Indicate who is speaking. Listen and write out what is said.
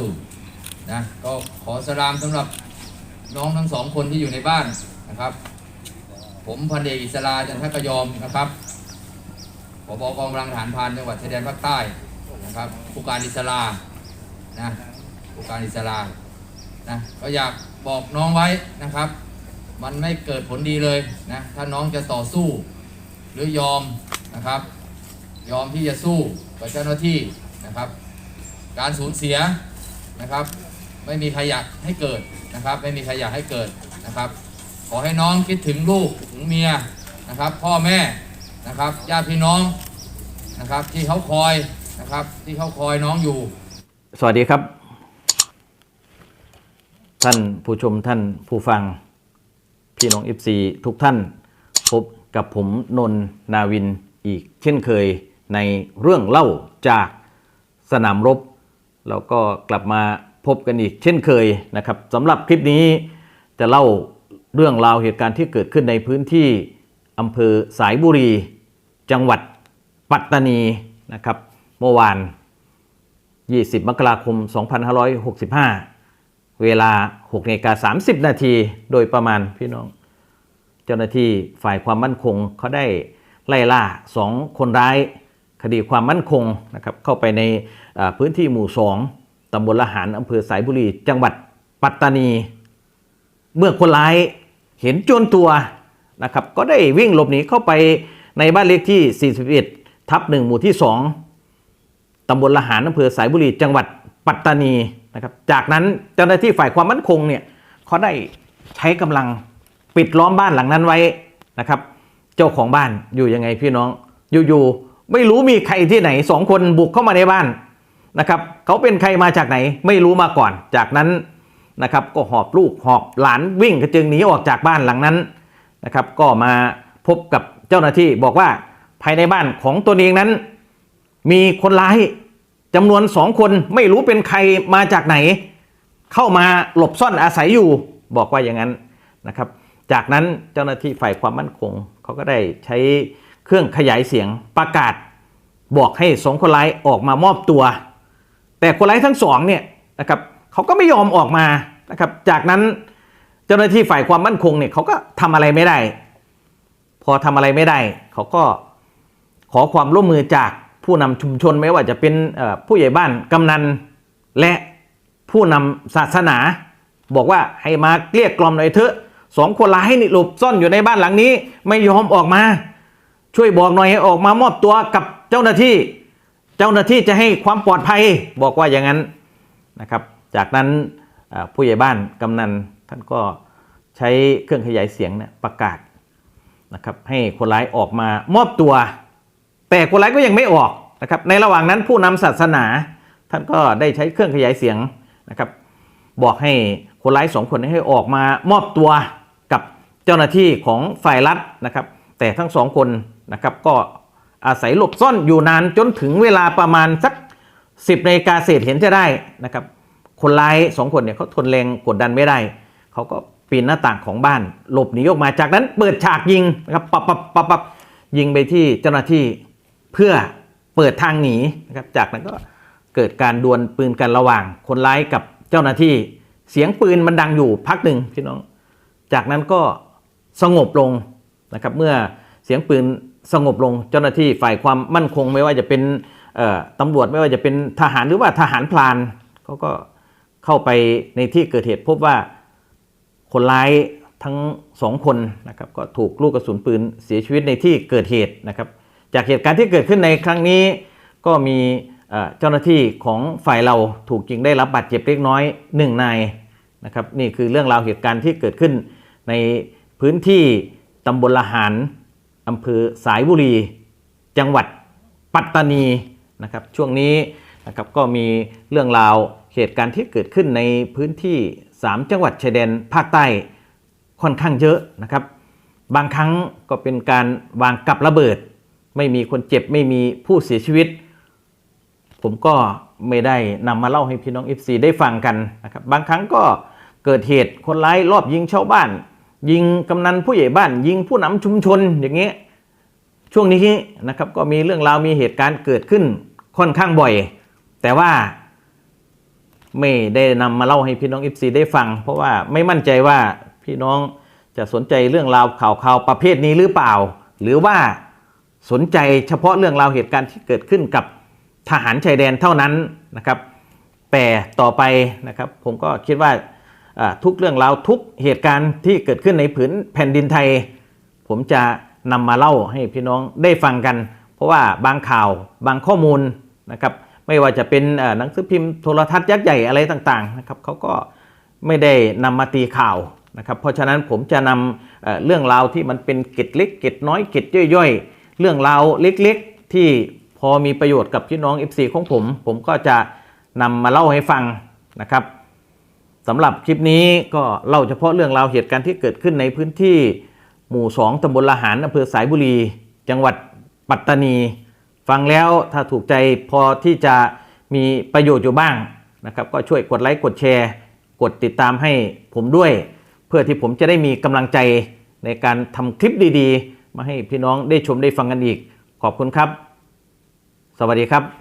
Speaker 1: ตุนะก็ขอสลามสำหรับน้องทั้งสองคนที่อยู่ในบ้านนะครับ ผมพันเอกอิสราจันทกยอมนะครับผบกองกำลังทหารพรานจังหวัดชายแดนภาคใต้นะครับผู้การอิสรานะผู้การอิสรานะก็อยากบอกน้องไว้นะครับ มันไม่เกิดผลดีเลยนะถ้าน้องจะต่อสู้ หรือยอมนะครับ ยอมที่จะสู้กับเจ้าหน้าที่นะครับ การสูญเสีย นะครับ ไม่มีใครอยากให้เกิดนะครับ ไม่มีใครอยากให้เกิดนะครับ ขอให้น้องคิดถึงลูกถึงเมียนะครับ พ่อแม่นะครับญาติพี่น้องนะครับ ที่เขาคอยนะครับ ที่เขาคอยน้องอยู่
Speaker 2: สวัสดีครับ ท่านผู้ชมท่านผู้ฟัง พี่น้อง FC ทุกท่าน พบกับผมนนท์นาวินอีกเช่นเคยในเรื่องเล่าจากสนามรบ แล้วก็กลับมาพบกันอีกเช่นเคยนะครับสำหรับคลิปนี้จะเล่าเรื่องราวเหตุการณ์ที่เกิดขึ้นในพื้นที่อำเภอสายบุรี จังหวัดปัตตานีนะครับ เมื่อวาน 20 มกราคม 2565 เวลา6นาฬิกา30 นาทีโดยประมาณพี่น้อง เจ้าหน้าที่ฝ่ายความมั่นคงเขาได้ไล่ล่า 2 คนร้าย คดีความมั่นคงนะครับเข้าไปในพื้นที่หมู่ 2 ตำบลละหารอำเภอสายบุรี จังหวัดปัตตานี เมื่อคนร้ายเห็นโจรตัวนะครับก็ได้วิ่งหลบหนีเข้าไปในบ้านเลขที่ 41 ทับ1หมู่ที่ 2 ตำบลละหารอำเภอสายบุรี จังหวัดปัตตานีนะครับจากนั้นเจ้าหน้าที่ฝ่ายความมั่นคงเนี่ยเขาได้ใช้กำลังปิดล้อมบ้านหลังนั้นไว้นะครับ เจ้าของบ้านอยู่ยังไงพี่น้องอยู่ๆ ไม่รู้มีใครที่ไหนสองคนบุกเข้ามาในบ้านนะครับเขาเป็นใครมาจากไหนไม่รู้มาก่อน จากนั้นนะครับก็หอบลูกหอบหลานวิ่งกระจิงหนีออกจากบ้านหลังนั้นนะครับก็มาพบกับเจ้าหน้าที่บอกว่าภายในบ้านของตัวเองนั้น มีคนร้ายจำนวนสองคนไม่รู้เป็นใครมาจากไหน เข้ามาหลบซ่อนอาศัยอยู่บอกว่าอย่างนั้นนะครับ จากนั้นเจ้าหน้าที่ฝ่ายความมั่นคงเขาก็ได้ใช้ เครื่องขยายเสียงประกาศ บอกให้สองคนร้ายออกมามอบตัว แต่คนร้ายทั้งสองเนี่ยนะครับเขาก็ไม่ยอมออกมานะครับจากนั้นเจ้าหน้าที่ฝ่ายความมั่นคงเนี่ยเขาก็ทำอะไรไม่ได้ พอทำอะไรไม่ได้ เขาก็ขอความร่วมมือจากผู้นำชุมชนไม่ว่าจะเป็นผู้ใหญ่บ้านกำนันและผู้นำศาสนา บอกว่าให้มาเกลี้ยกล่อมหน่อยเถอะสองคนร้ายนี่หลบซ่อนอยู่ในบ้านหลังนี้ ไม่ยอมออกมา ช่วยบอกหน่อยให้ออกมามอบตัวกับเจ้าหน้าที่ เจ้าหน้าที่จะให้ความปลอดภัยบอกว่าอย่างนั้นนะครับ จากนั้นผู้ใหญ่บ้านกำนันท่านก็ใช้เครื่องขยายเสียงเนี่ยประกาศนะครับให้คนร้ายออกมามอบตัว แต่คนร้ายก็ยังไม่ออกนะครับในระหว่างนั้นผู้นำศาสนา ท่านก็ได้ใช้เครื่องขยายเสียงนะครับ บอกให้คนร้ายสองคนให้ออกมามอบตัวกับเจ้าหน้าที่ของฝ่ายรัฐนะครับ แต่ทั้งสองคน นะครับก็อาศัยหลบซ่อนอยู่นานจนถึงเวลาประมาณสัก 10นาฬิกาเศษเห็นจะได้นะครับคนร้ายสองคนเนี่ยเขาทนแรงกดดันไม่ได้ เขาก็ปีนหน้าต่างของบ้าน หลบหนีออกมาจากนั้นเปิดฉากยิงนะครับปับปับปับปับยิงไปที่เจ้าหน้าที่เพื่อเปิดทางหนีนะครับจากนั้นก็เกิดการดวลปืนกันระหว่างคนร้ายกับเจ้าหน้าที่เสียงปืนมันดังอยู่พักหนึ่งพี่น้อง จากนั้นก็สงบลงนะครับเมื่อเสียงปืน สงบลงเจ้าหน้าที่ฝ่ายความมั่นคงไม่ว่าจะเป็นตำรวจไม่ว่าจะเป็นทหารหรือว่าทหารพลานเขาก็เข้าไปในที่เกิดเหตุพบว่าคนร้ายทั้งสองคนนะครับก็ถูกลูกกระสุนปืนเสียชีวิตในที่เกิดเหตุนะครับ จากเหตุการณ์ที่เกิดขึ้นในครั้งนี้ ก็มีเอ่อเจ้าหน้าที่ของฝ่ายเราถูกยิงได้รับบาดเจ็บเล็กน้อยหนึ่งนายนะครับนี่คือเรื่องราวเหตุการณ์ที่เกิดขึ้นในพื้นที่ตำบลละหาร อำเภอสายบุรี จังหวัดปัตตานีนะครับ ช่วงนี้นะครับก็มีเรื่องราวเหตุการณ์ที่เกิดขึ้นในพื้นที่ 3 จังหวัดชายแดนภาคใต้ค่อนข้างเยอะนะครับ บางครั้งก็เป็นการวางกับระเบิด ไม่มีคนเจ็บไม่มีผู้เสียชีวิต ผมก็ไม่ได้นำมาเล่าให้พี่น้อง FC ได้ฟังกันนะครับ บางครั้งก็เกิดเหตุคนร้ายรอบยิงชาวบ้าน ยิงกำนันผู้ใหญ่บ้าน ยิงผู้นำชุมชนอย่างเงี้ยช่วงนี้นะครับก็มีเรื่องราวมีเหตุการณ์เกิดขึ้นค่อนข้างบ่อย แต่ว่าไม่ได้นำมาเล่าให้พี่น้อง FC ได้ฟัง เพราะว่าไม่มั่นใจว่าพี่น้องจะสนใจเรื่องราวข่าวข่าวประเภทนี้หรือเปล่า หรือว่าสนใจเฉพาะเรื่องราวเหตุการณ์ที่เกิดขึ้นกับทหารชายแดนเท่านั้นนะครับ แต่ต่อไปนะครับผมก็คิดว่า ทุกเรื่องราวทุกเหตุการณ์ที่เกิดขึ้นในผืนแผ่นดินไทย ผมจะนำมาเล่าให้พี่น้องได้ฟังกัน เพราะว่าบางข่าวบางข้อมูลนะครับไม่ว่าจะเป็นหนังสือพิมพ์โทรทัศน์ยักษ์ใหญ่อะไรต่างๆนะครับเขาก็ไม่ได้นำมาตีข่าวนะครับเพราะฉะนั้นผมจะนำเเรื่องราวที่มันเป็นเกร็ดเล็กเกร็ดน้อยเกร็ดย่อยๆ เรื่องราวเล็กๆ ที่พอมีประโยชน์กับพี่น้อง FC ของผม ผมก็จะนำมาเล่าให้ฟังนะครับ สำหรับคลิปนี้ก็เล่าเฉพาะเรื่องราวเหตุการณ์ที่เกิดขึ้นในพื้นที่หมู่ 2ตำบลละหารอำเภอสายบุรี จังหวัดปัตตานี ฟังแล้วถ้าถูกใจพอที่จะมีประโยชน์อยู่บ้างนะครับ ก็ช่วยกดไลค์กดแชร์ กดติดตามให้ผมด้วย เพื่อที่ผมจะได้มีกำลังใจในการทำคลิปดีๆ มาให้พี่น้องได้ชมได้ฟังกันอีก ขอบคุณครับ สวัสดีครับ